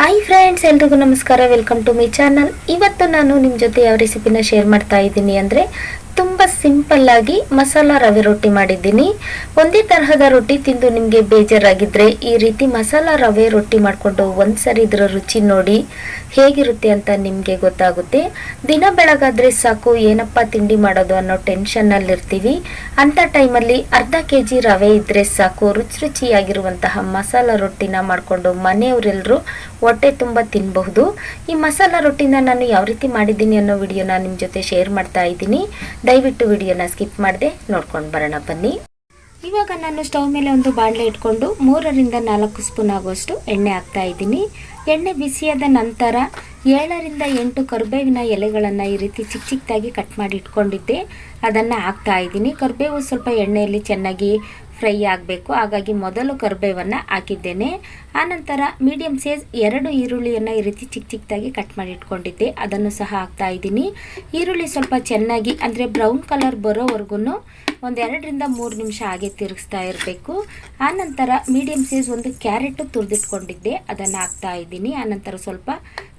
Hi friends ಎಲ್ರಿಗೂ ನಮಸ್ಕಾರ. Welcome to my channel ಇವತ್ತು ನಾನು ನಿಮ್ಮ ಜೊತೆ ಯಾವ ರೆಸಿಪಿನ ಶೇರ್ ಮಾಡ್ತಾ ಇದ್ದೀನಿ ಅಂದರೆ ತುಂಬ ಸಿಂಪಲ್ ಆಗಿ ಮಸಾಲ ರವೆ ರೊಟ್ಟಿ ಮಾಡಿದ್ದೀನಿ. ಒಂದೇ ತರಹದ ರೊಟ್ಟಿ ತಿಂದು ನಿಮಗೆ ಬೇಜಾರಾಗಿದ್ದರೆ ಈ ರೀತಿ ಮಸಾಲ ರವೆ ರೊಟ್ಟಿ ಮಾಡಿಕೊಂಡು ಒಂದ್ಸರಿ ಇದರ ರುಚಿ ನೋಡಿ ಹೇಗಿರುತ್ತೆ ಅಂತ ನಿಮಗೆ ಗೊತ್ತಾಗುತ್ತೆ. ದಿನ ಬೆಳಗಾದ್ರೆ ಸಾಕು, ಏನಪ್ಪ ತಿಂಡಿ ಮಾಡೋದು ಅನ್ನೋ ಟೆನ್ಷನ್ನಲ್ಲಿರ್ತೀವಿ ಅಂಥ ಟೈಮಲ್ಲಿ ಅರ್ಧ ಕೆ ಜಿ ರವೆ ಇದ್ದರೆ ಸಾಕು, ರುಚಿ ರುಚಿಯಾಗಿರುವಂತಹ ಮಸಾಲ ರೊಟ್ಟಿನ ಮಾಡಿಕೊಂಡು ಮನೆಯವರೆಲ್ಲರೂ ಹೊಟ್ಟೆ ತುಂಬ ತಿನ್ನಬಹುದು ಈ ಮಸಾಲ ರೊಟ್ಟಿನ ನಾನು ಯಾವ ರೀತಿ ಮಾಡಿದ್ದೀನಿ ಅನ್ನೋ ವಿಡಿಯೋನ ನಿಮ್ಮ ಜೊತೆ ಶೇರ್ ಮಾಡ್ತಾ ಇದ್ದೀನಿ. ದಯವಿಟ್ಟು ವಿಡಿಯೋನ ಸ್ಕಿಪ್ ಮಾಡದೆ ನೋಡ್ಕೊಂಡು ಬರೋಣ, ಬನ್ನಿ. ಇವಾಗ ನಾನು ಸ್ಟವ್ ಮೇಲೆ ಒಂದು ಬಾಣಲೆ ಇಟ್ಕೊಂಡು ಮೂರರಿಂದ ನಾಲ್ಕು ಸ್ಪೂನ್ ಆಗುವಷ್ಟು ಎಣ್ಣೆ ಹಾಕ್ತಾ ಇದ್ದೀನಿ. ಎಣ್ಣೆ ಬಿಸಿಯಾದ ನಂತರ ಏಳರಿಂದ ಎಂಟು ಕರಿಬೇವಿನ ಎಲೆಗಳನ್ನು ಈ ರೀತಿ ಚಿಕ್ಕ ಚಿಕ್ಕದಾಗಿ ಕಟ್ ಮಾಡಿ ಇಟ್ಕೊಂಡಿದ್ದೆ. ಅದನ್ನು ಹಾಕ್ತಾ ಇದ್ದೀನಿ. ಕರಿಬೇವು ಸ್ವಲ್ಪ ಎಣ್ಣೆಯಲ್ಲಿ ಚೆನ್ನಾಗಿ ಫ್ರೈ ಆಗಬೇಕು. ಹಾಗಾಗಿ ಮೊದಲು ಕರಿಬೇವನ್ನು ಹಾಕಿದ್ದೇನೆ. ಆನಂತರ ಮೀಡಿಯಮ್ ಸೈಜ್ ಎರಡು ಈರುಳ್ಳಿಯನ್ನು ಈ ರೀತಿ ಚಿಕ್ಕ ಚಿಕ್ಕದಾಗಿ ಕಟ್ ಮಾಡಿ ಇಟ್ಕೊಂಡಿದ್ದೆ. ಅದನ್ನು ಸಹ ಹಾಕ್ತಾ ಇದ್ದೀನಿ. ಈರುಳ್ಳಿ ಸ್ವಲ್ಪ ಚೆನ್ನಾಗಿ, ಅಂದರೆ ಬ್ರೌನ್ ಕಲರ್ ಬರೋವರೆಗೂ ಒಂದು ಎರಡರಿಂದ ಮೂರು ನಿಮಿಷ ಹಾಗೆ ತಿರುಗಿಸ್ತಾ ಇರಬೇಕು. ಆನಂತರ ಮೀಡಿಯಮ್ ಸೈಜ್ ಒಂದು ಕ್ಯಾರೆಟು ತುರಿದಿಟ್ಕೊಂಡಿದ್ದೆ. ಅದನ್ನು ಹಾಕ್ತಾ ಇದ್ದೀನಿ. ಆನಂತರ ಸ್ವಲ್ಪ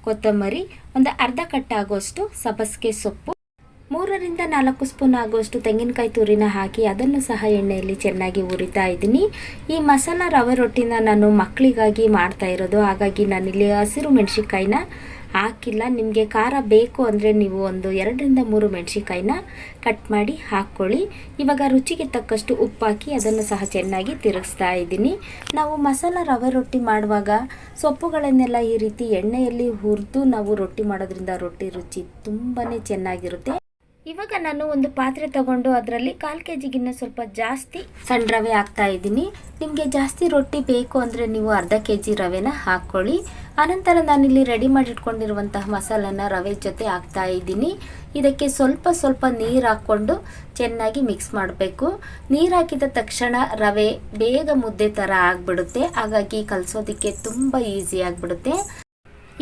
ಕೊತ್ತಂಬರಿ, ಒಂದು ಅರ್ಧ ಕಟ್ಟಾಗುವಷ್ಟು ಸಬಸ್ಗೆ ಸೊಪ್ಪು. ಮೂರರಿಂದ ನಾಲ್ಕು ಸ್ಪೂನ್ ಆಗುವಷ್ಟು ತೆಂಗಿನಕಾಯಿ ತುರಿನ ಹಾಕಿ ಅದನ್ನು ಸಹ ಎಣ್ಣೆಯಲ್ಲಿ ಚೆನ್ನಾಗಿ ಹುರಿತಾ ಇದ್ದೀನಿ. ಈ ಮಸಾಲ ರವೆ ರೊಟ್ಟಿನ ನಾನು ಮಕ್ಕಳಿಗಾಗಿ ಮಾಡ್ತಾ ಇರೋದು. ಹಾಗಾಗಿ ನಾನಿಲ್ಲಿ ಹಸಿರು ಮೆಣಸಿನ್ಕಾಯಿನ ಹಾಕಿಲ್ಲ. ನಿಮಗೆ ಖಾರ ಬೇಕು ಅಂದರೆ ನೀವು ಒಂದು ಎರಡರಿಂದ ಮೂರು ಮೆಣಸಿನ್ಕಾಯಿನ ಕಟ್ ಮಾಡಿ ಹಾಕ್ಕೊಳ್ಳಿ. ಇವಾಗ ರುಚಿಗೆ ತಕ್ಕಷ್ಟು ಉಪ್ಪಾಕಿ ಅದನ್ನು ಸಹ ಚೆನ್ನಾಗಿ ತಿರುಗಿಸ್ತಾ ಇದ್ದೀನಿ. ನಾವು ಮಸಾಲ ರವೆ ರೊಟ್ಟಿ ಮಾಡುವಾಗ ಸೊಪ್ಪುಗಳನ್ನೆಲ್ಲ ಈ ರೀತಿ ಎಣ್ಣೆಯಲ್ಲಿ ಹುರಿದು ನಾವು ರೊಟ್ಟಿ ಮಾಡೋದ್ರಿಂದ ರೊಟ್ಟಿ ರುಚಿ ತುಂಬಾ ಚೆನ್ನಾಗಿರುತ್ತೆ. ಇವಾಗ ನಾನು ಒಂದು ಪಾತ್ರೆ ತಗೊಂಡು ಅದರಲ್ಲಿ ಕಾಲು ಕೆ ಜಿಗಿನ್ನ ಸ್ವಲ್ಪ ಜಾಸ್ತಿ ಸಣ್ಣ ರವೆ ಹಾಕ್ತಾ ಇದ್ದೀನಿ. ನಿಮಗೆ ಜಾಸ್ತಿ ರೊಟ್ಟಿ ಬೇಕು ಅಂದರೆ ನೀವು ಅರ್ಧ ಕೆ ಜಿ ರವೆನ ಹಾಕ್ಕೊಳ್ಳಿ. ಆನಂತರ ನಾನಿಲ್ಲಿ ರೆಡಿ ಮಾಡಿಟ್ಕೊಂಡಿರುವಂತಹ ಮಸಾಲನ ರವೆ ಜೊತೆ ಹಾಕ್ತಾ ಇದ್ದೀನಿ. ಇದಕ್ಕೆ ಸ್ವಲ್ಪ ಸ್ವಲ್ಪ ನೀರು ಹಾಕ್ಕೊಂಡು ಚೆನ್ನಾಗಿ ಮಿಕ್ಸ್ ಮಾಡಬೇಕು. ನೀರು ಹಾಕಿದ ತಕ್ಷಣ ರವೆ ಬೇಗ ಮುದ್ದೆ ಥರ ಆಗಿಬಿಡುತ್ತೆ. ಹಾಗಾಗಿ ಕಲಿಸೋದಕ್ಕೆ ತುಂಬ ಈಸಿ ಆಗಿಬಿಡುತ್ತೆ.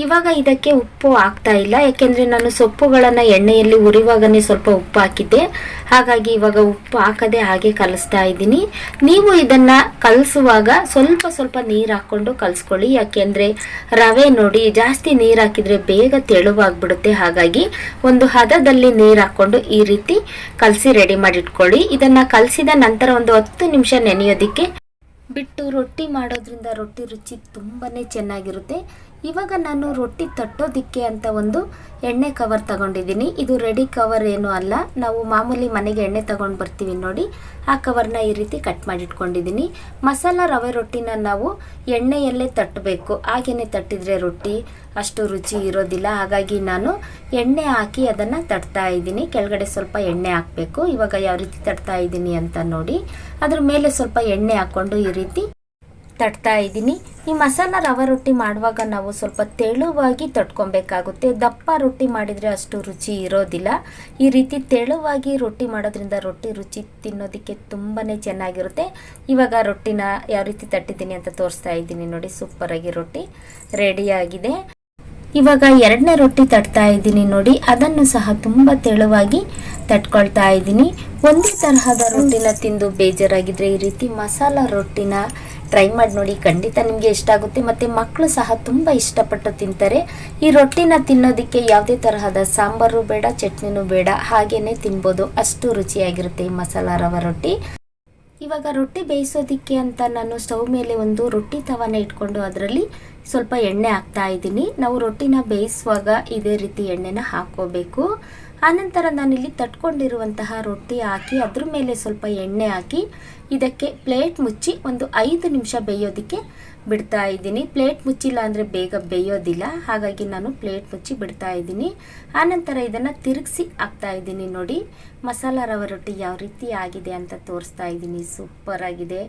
ಇವಾಗ ಇದಕ್ಕೆ ಉಪ್ಪು ಹಾಕ್ತಾ ಇಲ್ಲ, ಯಾಕೆಂದರೆ ನಾನು ಸೊಪ್ಪುಗಳನ್ನು ಎಣ್ಣೆಯಲ್ಲಿ ಉರಿವಾಗನೇ ಸ್ವಲ್ಪ ಉಪ್ಪು ಹಾಕಿದ್ದೆ. ಹಾಗಾಗಿ ಇವಾಗ ಉಪ್ಪು ಹಾಕದೆ ಹಾಗೆ ಕಲಿಸ್ತಾ ಇದ್ದೀನಿ. ನೀವು ಇದನ್ನು ಕಲಿಸುವಾಗ ಸ್ವಲ್ಪ ಸ್ವಲ್ಪ ನೀರು ಹಾಕ್ಕೊಂಡು ಕಲಿಸ್ಕೊಳ್ಳಿ. ಯಾಕೆಂದರೆ ರವೆ ನೋಡಿ, ಜಾಸ್ತಿ ನೀರು ಹಾಕಿದರೆ ಬೇಗ ತೆಳುವಾಗ್ಬಿಡುತ್ತೆ. ಹಾಗಾಗಿ ಒಂದು ಹದದಲ್ಲಿ ನೀರು ಹಾಕ್ಕೊಂಡು ಈ ರೀತಿ ಕಲಸಿ ರೆಡಿ ಮಾಡಿಟ್ಕೊಳ್ಳಿ. ಇದನ್ನು ಕಲಸಿದ ನಂತರ ಒಂದು ಹತ್ತು ನಿಮಿಷ ನೆನೆಯೋದಕ್ಕೆ ಬಿಟ್ಟು ರೊಟ್ಟಿ ಮಾಡೋದ್ರಿಂದ ರೊಟ್ಟಿ ರುಚಿ ತುಂಬಾ ಚೆನ್ನಾಗಿರುತ್ತೆ. ಇವಾಗ ನಾನು ರೊಟ್ಟಿ ತಟ್ಟೋದಿಕ್ಕೆ ಅಂತ ಒಂದು ಎಣ್ಣೆ ಕವರ್ ತಗೊಂಡಿದ್ದೀನಿ. ಇದು ರೆಡಿ ಕವರ್ ಏನೂ ಅಲ್ಲ. ನಾವು ಮಾಮೂಲಿ ಮನೆಗೆ ಎಣ್ಣೆ ತಗೊಂಡು ಬರ್ತೀವಿ ನೋಡಿ. ಆ ಕವರ್ನ ಈ ರೀತಿ ಕಟ್ ಮಾಡಿಟ್ಕೊಂಡಿದ್ದೀನಿ. ಮಸಾಲ ರವೆ ರೊಟ್ಟಿನ ನಾವು ಎಣ್ಣೆಯಲ್ಲೇ ತಟ್ಟಬೇಕು. ಹಾಗೇನೆ ತಟ್ಟಿದರೆ ರೊಟ್ಟಿ ಅಷ್ಟು ರುಚಿ ಇರೋದಿಲ್ಲ. ಹಾಗಾಗಿ ನಾನು ಎಣ್ಣೆ ಹಾಕಿ ಅದನ್ನು ತಟ್ತಾ ಇದ್ದೀನಿ. ಕೆಳಗಡೆ ಸ್ವಲ್ಪ ಎಣ್ಣೆ ಹಾಕಬೇಕು. ಇವಾಗ ಯಾವ ರೀತಿ ತಟ್ತಾ ಇದ್ದೀನಿ ಅಂತ ನೋಡಿ. ಅದ್ರ ಮೇಲೆ ಸ್ವಲ್ಪ ಎಣ್ಣೆ ಹಾಕ್ಕೊಂಡು ಈ ರೀತಿ ತಟ್ತಾ ಇದ್ದೀನಿ. ಈ ಮಸಾಲ ರವೆ ರೊಟ್ಟಿ ಮಾಡುವಾಗ ನಾವು ಸ್ವಲ್ಪ ತೆಳುವಾಗಿ ತಟ್ಕೊಬೇಕಾಗುತ್ತೆ. ದಪ್ಪ ರೊಟ್ಟಿ ಮಾಡಿದರೆ ಅಷ್ಟು ರುಚಿ ಇರೋದಿಲ್ಲ. ಈ ರೀತಿ ತೆಳುವಾಗಿ ರೊಟ್ಟಿ ಮಾಡೋದ್ರಿಂದ ರೊಟ್ಟಿ ರುಚಿ ತಿನ್ನೋದಕ್ಕೆ ತುಂಬಾ ಚೆನ್ನಾಗಿರುತ್ತೆ. ಇವಾಗ ರೊಟ್ಟಿನ ಯಾವ ರೀತಿ ತಟ್ಟಿದ್ದೀನಿ ಅಂತ ತೋರಿಸ್ತಾ ಇದ್ದೀನಿ ನೋಡಿ. ಸೂಪರಾಗಿ ರೊಟ್ಟಿ ರೆಡಿಯಾಗಿದೆ ಇವಾಗ ಎರಡನೇ ರೊಟ್ಟಿ ತಟ್ತಾ ಇದ್ದೀನಿ ನೋಡಿ, ಅದನ್ನು ಸಹ ತುಂಬ ತೆಳುವಾಗಿ ತಟ್ಕೊಳ್ತಾ ಇದ್ದೀನಿ. ಒಂದೇ ತರಹದ ರೊಟ್ಟಿನ ತಿಂದು ಬೇಜಾರಾಗಿದ್ರೆ ಈ ರೀತಿ ಮಸಾಲ ರೊಟ್ಟಿನ ಟ್ರೈ ಮಾಡಿ ನೋಡಿ, ಖಂಡಿತ ನಿಮಗೆ ಇಷ್ಟ ಆಗುತ್ತೆ. ಮತ್ತು ಮಕ್ಕಳು ಸಹ ತುಂಬ ಇಷ್ಟಪಟ್ಟು ತಿಂತಾರೆ. ಈ ರೊಟ್ಟಿನ ತಿನ್ನೋದಕ್ಕೆ ಯಾವುದೇ ತರಹದ ಸಾಂಬಾರು ಬೇಡ, ಚಟ್ನಿನೂ ಬೇಡ, ಹಾಗೇನೆ ತಿನ್ಬೋದು. ಅಷ್ಟು ರುಚಿಯಾಗಿರುತ್ತೆ ಈ ಮಸಾಲ ರವ ರೊಟ್ಟಿ. ಇವಾಗ ರೊಟ್ಟಿ ಬೇಯಿಸೋದಕ್ಕೆ ಅಂತ ನಾನು ಸ್ಟವ್ ಮೇಲೆ ಒಂದು ರೊಟ್ಟಿ ತವನ ಇಟ್ಕೊಂಡು ಅದರಲ್ಲಿ ಸ್ವಲ್ಪ ಎಣ್ಣೆ ಹಾಕ್ತಾ ಇದ್ದೀನಿ. ನಾವು ರೊಟ್ಟಿನ ಬೇಯಿಸುವಾಗ ಇದೇ ರೀತಿ ಎಣ್ಣೆನ ಹಾಕೋಬೇಕು ಆನಂತರ ನಾನಿಲ್ಲಿ ತಟ್ಕೊಂಡಿರುವಂತಹ ರೊಟ್ಟಿ ಹಾಕಿ, ಅದ್ರ ಮೇಲೆ ಸ್ವಲ್ಪ ಎಣ್ಣೆ ಹಾಕಿ, ಇದಕ್ಕೆ ಪ್ಲೇಟ್ ಮುಚ್ಚಿ ಒಂದು ಐದು ನಿಮಿಷ ಬೇಯೋದಕ್ಕೆ ಬಿಡ್ತಾ ಇದ್ದೀನಿ. ಪ್ಲೇಟ್ ಮುಚ್ಚಿಲ್ಲ ಅಂದರೆ ಬೇಗ ಬೇಯೋದಿಲ್ಲ. ಹಾಗಾಗಿ ನಾನು ಪ್ಲೇಟ್ ಮುಚ್ಚಿ ಬಿಡ್ತಾ ಇದ್ದೀನಿ. ಆನಂತರ ಇದನ್ನು ತಿರುಗಿಸಿ ಹಾಕ್ತಾ ಇದ್ದೀನಿ ನೋಡಿ. ಮಸಾಲ ರವ ರೊಟ್ಟಿ ಯಾವ ರೀತಿ ಆಗಿದೆ ಅಂತ ತೋರಿಸ್ತಾ ಇದ್ದೀನಿ. ಸೂಪರ್ ಆಗಿದೆ.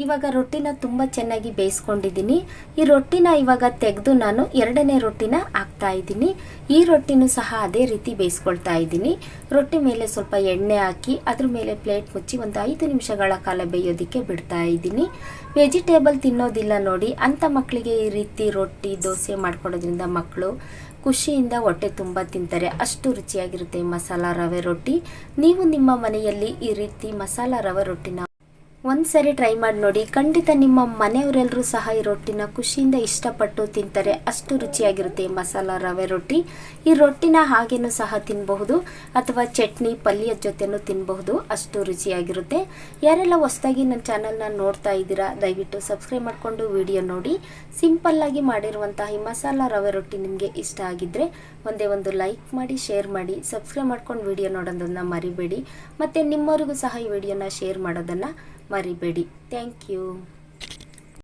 ಇವಾಗ ರೊಟ್ಟಿನ ತುಂಬ ಚೆನ್ನಾಗಿ ಬೇಯಿಸ್ಕೊಂಡಿದ್ದೀನಿ. ಈ ರೊಟ್ಟಿನ ಇವಾಗ ತೆಗೆದು ನಾನು ಎರಡನೇ ರೊಟ್ಟಿನ ಹಾಕ್ತಾ ಇದ್ದೀನಿ. ಈ ರೊಟ್ಟಿನೂ ಸಹ ಅದೇ ರೀತಿ ಬೇಯಿಸ್ಕೊಳ್ತಾ ಇದ್ದೀನಿ. ರೊಟ್ಟಿ ಮೇಲೆ ಸ್ವಲ್ಪ ಎಣ್ಣೆ ಹಾಕಿ ಅದ್ರ ಮೇಲೆ ಪ್ಲೇಟ್ ಮುಚ್ಚಿ ಒಂದು ಐದು ನಿಮಿಷಗಳ ಕಾಲ ಬೇಯೋದಕ್ಕೆ ಬಿಡ್ತಾ ಇದ್ದೀನಿ. ವೆಜಿಟೇಬಲ್ ತಿನ್ನೋದಿಲ್ಲ ನೋಡಿ. ಅಂಥ ಮಕ್ಕಳಿಗೆ ಈ ರೀತಿ ರೊಟ್ಟಿ, ದೋಸೆ ಮಾಡ್ಕೊಡೋದ್ರಿಂದ ಮಕ್ಕಳು ಖುಷಿಯಿಂದ ಹೊಟ್ಟೆ ತುಂಬ ತಿಂತಾರೆ. ಅಷ್ಟು ರುಚಿಯಾಗಿರುತ್ತೆ ಮಸಾಲ ರವೆ ರೊಟ್ಟಿ. ನೀವು ನಿಮ್ಮ ಮನೆಯಲ್ಲಿ ಈ ರೀತಿ ಮಸಾಲ ರವೆ ರೊಟ್ಟಿನ ಒಂದು ಸರಿ ಟ್ರೈ ಮಾಡಿ ನೋಡಿ. ಖಂಡಿತ ನಿಮ್ಮ ಮನೆಯವರೆಲ್ಲರೂ ಸಹ ಈ ರೊಟ್ಟಿನ ಖುಷಿಯಿಂದ ಇಷ್ಟಪಟ್ಟು ತಿಂತಾರೆ. ಅಷ್ಟು ರುಚಿಯಾಗಿರುತ್ತೆ ಈ ಮಸಾಲ ರವೆ ರೊಟ್ಟಿ. ಈ ರೊಟ್ಟಿನ ಹಾಗೇನೂ ಸಹ ತಿನ್ನಬಹುದು ಅಥವಾ ಚಟ್ನಿ ಪಲ್ಯದ ಜೊತೆನೂ ತಿನ್ನಬಹುದು ಅಷ್ಟು ರುಚಿಯಾಗಿರುತ್ತೆ. ಯಾರೆಲ್ಲ ಹೊಸದಾಗಿ ನನ್ನ ಚಾನಲ್ನ ನೋಡ್ತಾ ಇದ್ದೀರಾ, ದಯವಿಟ್ಟು ಸಬ್ಸ್ಕ್ರೈಬ್ ಮಾಡಿಕೊಂಡು ವಿಡಿಯೋ ನೋಡಿ. ಸಿಂಪಲ್ಲಾಗಿ ಮಾಡಿರುವಂತಹ ಈ ಮಸಾಲ ರವೆ ರೊಟ್ಟಿ ನಿಮಗೆ ಇಷ್ಟ ಆಗಿದ್ದರೆ ಒಂದೇ ಒಂದು ಲೈಕ್ ಮಾಡಿ ಶೇರ್ ಮಾಡಿ ಸಬ್ಸ್ಕ್ರೈಬ್ ಮಾಡ್ಕೊಂಡು ವಿಡಿಯೋ ನೋಡೋದನ್ನು ಮರಿಬೇಡಿ. ಮತ್ತು ನಿಮ್ಮವರಿಗೂ ಸಹ ಈ ವಿಡಿಯೋನ ಶೇರ್ ಮಾಡೋದನ್ನು ಮರಿಬೇಡಿ ಥ್ಯಾಂಕ್ ಯು